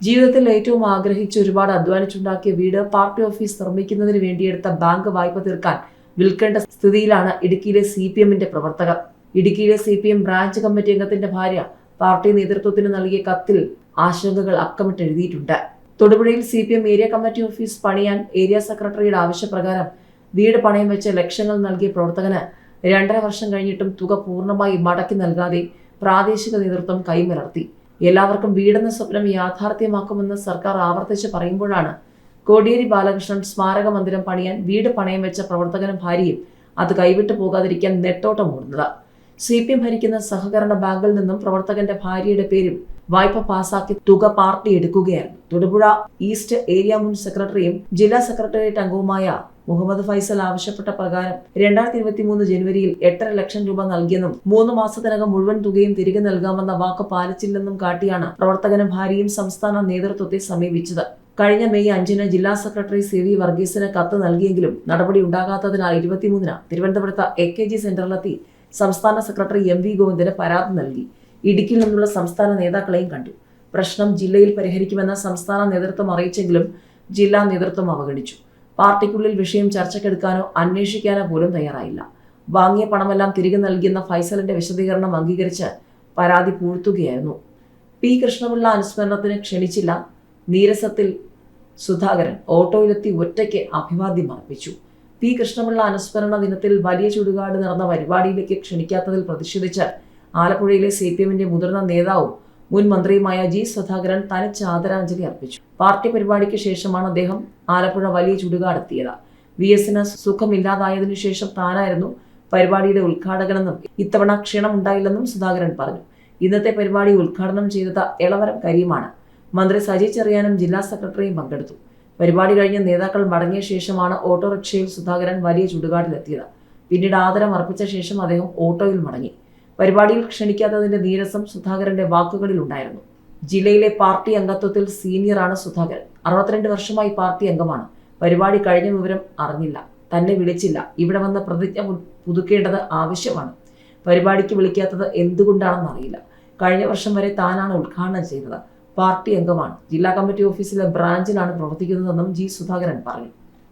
ജീവിതത്തിൽ ഏറ്റവും ആഗ്രഹിച്ച് ഒരുപാട് അധ്വാനിച്ചുണ്ടാക്കിയ വീട് പാർട്ടി ഓഫീസ് നിർമ്മിക്കുന്നതിന് വേണ്ടിയെടുത്ത ബാങ്ക് വായ്പ തീർക്കാൻ വിൽക്കേണ്ട സ്ഥിതിയിലാണ് ഇടുക്കിയിലെ സി പി എമ്മിന്റെ പ്രവർത്തകർ. ഇടുക്കിയിലെ C P M branch committee അംഗത്തിന്റെ ഭാര്യ പാർട്ടി നേതൃത്വത്തിന് നൽകിയ കത്തിൽ ആശങ്കകൾ അക്കമിട്ട് എഴുതിയിട്ടുണ്ട് തൊടുപുഴയിൽ C P M area committee office പണിയാൻ ഏരിയ സെക്രട്ടറിയുടെ ആവശ്യപ്രകാരം വീട് പണയം വെച്ച് ലക്ഷങ്ങൾ നൽകിയ പ്രവർത്തകന് രണ്ടര വർഷം കഴിഞ്ഞിട്ടും തുക പൂർണമായി മടക്കി നൽകാതെ പ്രാദേശിക നേതൃത്വം കൈമലർത്തി. എല്ലാവർക്കും വീടെന്ന സ്വപ്നം യാഥാർത്ഥ്യമാക്കുമെന്ന് സർക്കാർ ആവർത്തിച്ച് പറയുമ്പോഴാണ് കോടിയേരി ബാലകൃഷ്ണൻ സ്മാരക മന്ദിരം പണിയാൻ വീട് പണയം വെച്ച പ്രവർത്തകനും ഭാര്യയും അത് കൈവിട്ടു പോകാതിരിക്കാൻ നെട്ടോട്ടം ഓടുന്നത്. സി പി എം ഭരിക്കുന്ന സഹകരണ ബാങ്കിൽ നിന്നും പ്രവർത്തകന്റെ ഭാര്യയുടെ പേരിൽ വായ്പ പാസാക്കി തുക പാർട്ടി എടുക്കുകയായിരുന്നു. തൊടുപുഴ ഈസ്റ്റ് ഏരിയ മുൻ സെക്രട്ടറിയും ജില്ലാ സെക്രട്ടേറിയറ്റ് അംഗവുമായ മുഹമ്മദ് ഫൈസൽ ആവശ്യപ്പെട്ട പ്രകാരം രണ്ടായിരത്തി ഇരുപത്തി മൂന്ന് ജനുവരിയിൽ എട്ടര ലക്ഷം രൂപ നൽകിയെന്നും മൂന്ന് മാസത്തിനകം മുഴുവൻ തുകയും തിരികെ നൽകാമെന്ന വാക്ക് പാലിച്ചില്ലെന്നും കാട്ടിയാണ് പ്രവർത്തകനും ഭാര്യയും സംസ്ഥാന നേതൃത്വത്തെ സമീപിച്ചത്. കഴിഞ്ഞ മെയ് അഞ്ചിന് ജില്ലാ സെക്രട്ടറി സി വി വർഗീസിന് കത്ത് നൽകിയെങ്കിലും നടപടി ഉണ്ടാകാത്തതിനാൽ ഇരുപത്തിമൂന്നിന് തിരുവനന്തപുരത്ത് എ കെ ജി സെന്ററിലെത്തി സംസ്ഥാന സെക്രട്ടറി എം വി ഗോവിന്ദന് പരാതി നൽകി. ഇടുക്കിയിൽ നിന്നുള്ള സംസ്ഥാന നേതാക്കളെയും കണ്ടു. പ്രശ്നം ജില്ലയിൽ പരിഹരിക്കുമെന്ന് സംസ്ഥാന നേതൃത്വം അറിയിച്ചെങ്കിലും ജില്ലാ നേതൃത്വം അവഗണിച്ചു. പാർട്ടിക്കുള്ളിൽ വിഷയം ചർച്ചക്കെടുക്കാനോ അന്വേഷിക്കാനോ പോലും തയ്യാറായില്ല. വാങ്ങിയ പണമെല്ലാം തിരികെ നൽകിയെന്ന ഫൈസലിന്റെ വിശദീകരണം അംഗീകരിച്ച് പരാതി പൂഴ്ത്തുകയായിരുന്നു. പി. കൃഷ്ണപിള്ള അനുസ്മരണത്തിന് ക്ഷണിച്ചില്ല. നീരസത്തിൽ സുധാകരൻ ഓട്ടോയിലെത്തി ഒറ്റയ്ക്ക് അഭിവാദ്യം അർപ്പിച്ചു. പി. കൃഷ്ണപിള്ള അനുസ്മരണ ദിനത്തിൽ വലിയ ചുടുകാട് നടന്ന പരിപാടിയിലേക്ക് ക്ഷണിക്കാത്തതിൽ പ്രതിഷേധിച്ച് ആലപ്പുഴയിലെ സി പി എമ്മിന്റെ മുതിർന്ന നേതാവും മുൻ മന്ത്രിയുമായ ജി സുധാകരൻ തനിച്ച് ആദരാഞ്ജലി അർപ്പിച്ചു. പാർട്ടി പരിപാടിക്ക് ശേഷമാണ് അദ്ദേഹം ആലപ്പുഴ വലിയ ചുടുകാടെത്തിയത് വി എസിന് സുഖമില്ലാതായതിനു ശേഷം താനായിരുന്നു പരിപാടിയുടെ ഉദ്ഘാടകനെന്നും ഇത്തവണ ക്ഷണമുണ്ടായില്ലെന്നും സുധാകരൻ പറഞ്ഞു. ഇന്നത്തെ പരിപാടി ഉദ്ഘാടനം ചെയ്തത് എളവരം കരീമാണ്. മന്ത്രി സജി ചെറിയാനും ജില്ലാ സെക്രട്ടറിയും പങ്കെടുത്തു. പരിപാടി കഴിഞ്ഞ് നേതാക്കൾ മടങ്ങിയ ശേഷമാണ് ഓട്ടോറിക്ഷയിൽ സുധാകരൻ വലിയ ചുടുകാട്ടിലെത്തിയത്. പിന്നീട് ആദരം അർപ്പിച്ച ശേഷം അദ്ദേഹം ഓട്ടോയിൽ മടങ്ങി. പരിപാടിയിൽ ക്ഷണിക്കാത്തതിന്റെ നീരസം സുധാകരന്റെ വാക്കുകളിൽ ഉണ്ടായിരുന്നു. ജില്ലയിലെ പാർട്ടി അംഗത്വത്തിൽ സീനിയറാണ് സുധാകരൻ. അറുപത്തിരണ്ട് വർഷമായി പാർട്ടി അംഗമാണ്. പരിപാടി കഴിഞ്ഞ വിവരം അറിഞ്ഞില്ല. തന്നെ വിളിച്ചില്ല. ഇവിടെ വന്ന് പ്രതിജ്ഞ പുതുക്കേണ്ടത് ആവശ്യമാണ്. പരിപാടിക്ക് വിളിക്കാത്തത് എന്തുകൊണ്ടാണെന്ന് അറിയില്ല. കഴിഞ്ഞ വർഷം വരെ താനാണ് ഉദ്ഘാടനം ചെയ്തത്. പാർട്ടി അംഗമാണ്. ജില്ലാ കമ്മിറ്റി ഓഫീസിലെ ബ്രാഞ്ചിലാണ് പ്രവർത്തിക്കുന്നതെന്നും ജി സുധാകരൻ പറഞ്ഞു.